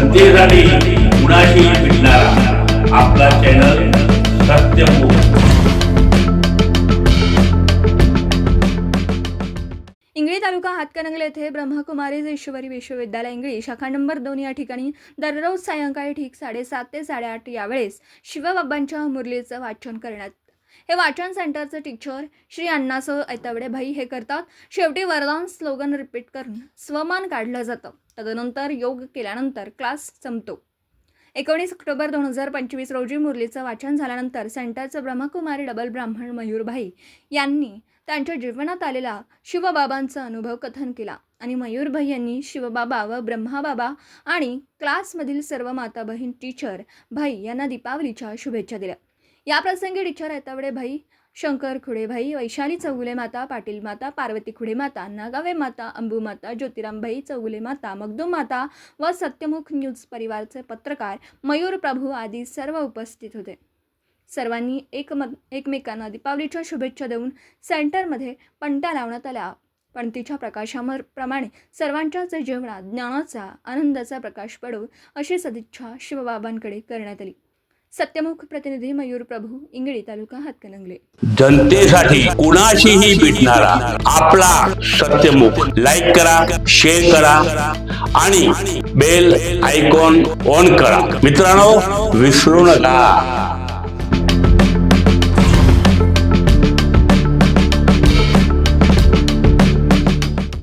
जनतेसाठी कुणाशी भेटणारा. आपला चॅनल इंगळी तालुका हातकणंगले येथे ब्रह्मकुमारी ईश्वरी विश्वविद्यालय इंगळी शाखा नंबर दोन या ठिकाणी दररोज सायंकाळी ठीक साडेसात ते साडेआठ यावेळेस शिवबाबांच्या मुरलीचं वाचन करण्यात हे वाचन सेंटरचे टीचर श्री अण्णासो ऐतवडे भाई हे करतात. शेवटी वरदान स्लोगन रिपीट करून स्वमान काढलं जातं. तदनंतर योग केल्यानंतर क्लास संपतो. एकोणीस ऑक्टोबर दोन हजार पंचवीस रोजी मुरलीचं वाचन झाल्यानंतर सेंटरचं ब्रह्मकुमारी डबल ब्राह्मण मयूरभाई यांनी त्यांच्या जीवनात आलेला शिवबाबांचा अनुभव कथन केला आणि मयूरभाई यांनी शिवबाबा व ब्रह्माबाबा आणि क्लासमधील सर्व माता बहीण टीचर भाई यांना दीपावलीच्या शुभेच्छा दिल्या. याप्रसंगी टीचर ऐतावडे भाई शंकर खुडे भाई वैशाली चौगुले माता पाटील माता पार्वती खुडे माता नागावे माता अंबू माता ज्योतिरामभाई चौगुले माता मगदूम माता व सत्यमुख न्यूज परिवारचे पत्रकार मयूर प्रभू आदी सर्व उपस्थित होते. सर्वांनी एकम एकमेकांना दीपावलीच्या शुभेच्छा देऊन सेंटरमध्ये पणत्या लावण्यात आल्या. पणतीच्या प्रकाशामर प्रमाणे सर्वांच्याच जीवनात ज्ञानाचा आनंदाचा प्रकाश पडो अशी सदिच्छा शिवबाबांकडे करण्यात आली. सत्यमुख प्रतिनिधी मयूर प्रभू इंगळी तालुका हातकणंगले. जनतेसाठी कुणाशीही भेटणारा आपला सत्यमुख. लाईक करा शेअर करा आणि बेल आयकॉन ऑन करा. मित्रांनो विसरू नका.